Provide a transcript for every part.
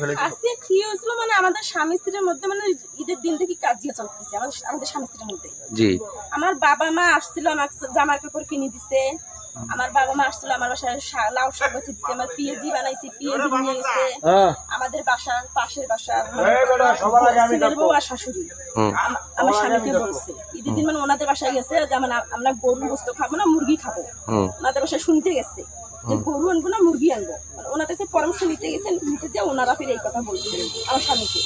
ফেলেছে। আজকে কি হয়েছিল মানে আমাদের স্বামী স্ত্রীর মধ্যে মানে ঈদের দিন থেকে কাজিয়া চলতেছে আমাদের আমাদের স্বামী স্ত্রীর মধ্যে। জি। আমার বাবা মা আসছিল আমার জামা কাপড় কিনে দিছে। আমার বাবা মা আসছিল আমার বাসায় লাউ শাক বেছে দিচ্ছে আমার পিএজি বানাইছি পিএজি নিয়ে গেছে। আমাদের বাসার পাশের বাসা ছেলের বউ আর শাশুড়ি। আমার স্বামীকে বলছে ঈদের দিন মানে ওনাদের বাসায় গেছে যে মানে আমরা গরু গোস্ত খাব না মুরগি খাব। হুম। ওনাদের বাসায় শুনতে গেছে যে গরু আনব না মুরগি আনব। মানে ওনাদের কাছে পরামর্শ নিতে গেছেন নিতে যে ওনারা ফিরে এই কথা বলছিলেন আমার স্বামীকে।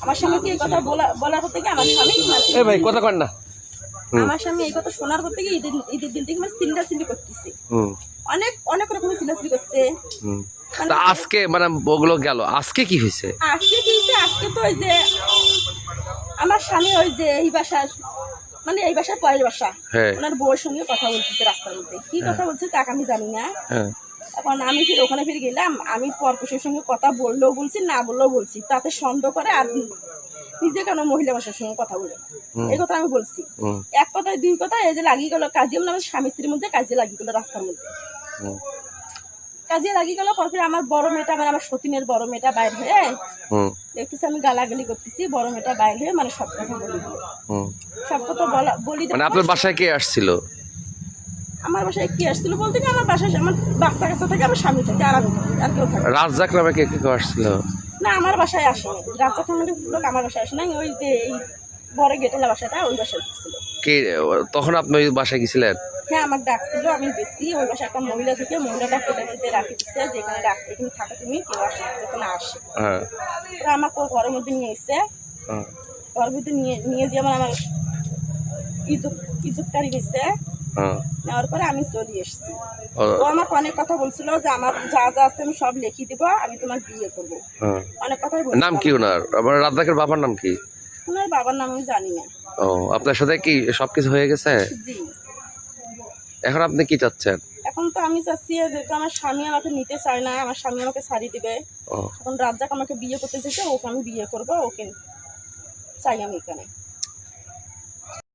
আমার স্বামীকে এই কথা বলা বলার থেকে আমার স্বামী মানে- এ ভাই কথা কর না। আমার স্বামী এই কথা শোনার পর থেকে ঈদের ঈদের দিন থেকে মানে করতেছে। অনেক অনেক রকমের চিল্লাচিল্লি করছে। আজকে মানে ওগুলো গেল আজকে কি হয়েছে? আজকে কি হয়েছে? আজকে তো ওই যে আমার স্বামী ওই যে এই বাসার মানে এই বাসার পরের বাসা। হ্যাঁ। ওনার বউয়ের সঙ্গে কথা বলতেছে রাস্তার মধ্যে। কি কথা বলছে তাকে আমি জানি না। হ্যাঁ। এখন আমি ফির ওখানে ফিরে গেলাম আমি পরপুষের সঙ্গে কথা বললেও বলছি না বললেও বলছি। তাতে সন্দেহ করে আর নিজে কেন মহিলা ভাষার সঙ্গে কথা বলে? এই কথা আমি বলছি। এক কথায় দুই কথায় এই যে লাগিয়ে গেল কাজে মানে আমার স্বামী স্ত্রীর মধ্যে কাজে লাগিয়ে গেল রাস্তার মধ্যে। কাজে লাগিয়ে গেল পরপর আমার বড় মেয়েটা মানে আমার সতীনের বড় মেয়েটা বাইর হয়ে দেখতেছি আমি গালাগালি করতেছি বড় মেয়েটা বাইর হয়ে মানে সব কথা বলি। সব কথা বলা বলি মানে আপনার বাসায় কে আসছিল? আমার বাসায় কি আসছিল বলতে কি আমার বাসায় আমার বাচ্চা কাছে থাকে আমার স্বামী থাকে আর আমি থাকি, আর কেউ থাকে না। রাজ্জাক নামে কে কে আসছিল? না আমার বাসায় আসেনি রাজা ফ্যামিলির লোক আমার বাসায় আসে নাই ওই যে এই বড় গেটেলা বাসাটা ওই বাসায় ছিল। কে তখন আপনি ওই বাসায় গেছিলেন? হ্যাঁ আমার ডাক ছিল আমি বেশি ওই বাসায় একটা মহিলা থেকে মহিলাটা কেটে কেটে রাখি দিচ্ছে যেখানে ডাক এখানে থাকো তুমি কেউ আসে যেখানে আসে। হ্যাঁ। আমাকে ঘরের মধ্যে নিয়ে এসে হ্যাঁ। ঘরের মধ্যে নিয়ে নিয়ে যে আমার আমার গেছে হ্যাঁ। নেওয়ার পরে আমি চলে এসেছি। ও, আমাকে অনেক কথা বলছিল যে আমার যা যা আছে আমি সব লিখে দিব আমি তোমার বিয়ে করব। হ্যাঁ। অনেক কথাই বলছিল। নাম কি ওনার? আবার রাজ্জাকের বাবার নাম কি? ওনার বাবার নাম আমি জানি না। ও আপনার সাথে কি সবকিছু হয়ে গেছে? জি। এখন আপনি কি চাচ্ছেন? এখন তো আমি চাচ্ছি যেহেতু আমার স্বামী আমাকে নিতে চায় না আমার স্বামী আমাকে শাড়ি দিবে। এখন রাজ্জাক আমাকে বিয়ে করতে চেয়েছে ওকে আমি বিয়ে করব ওকে চাই আমি এখানে।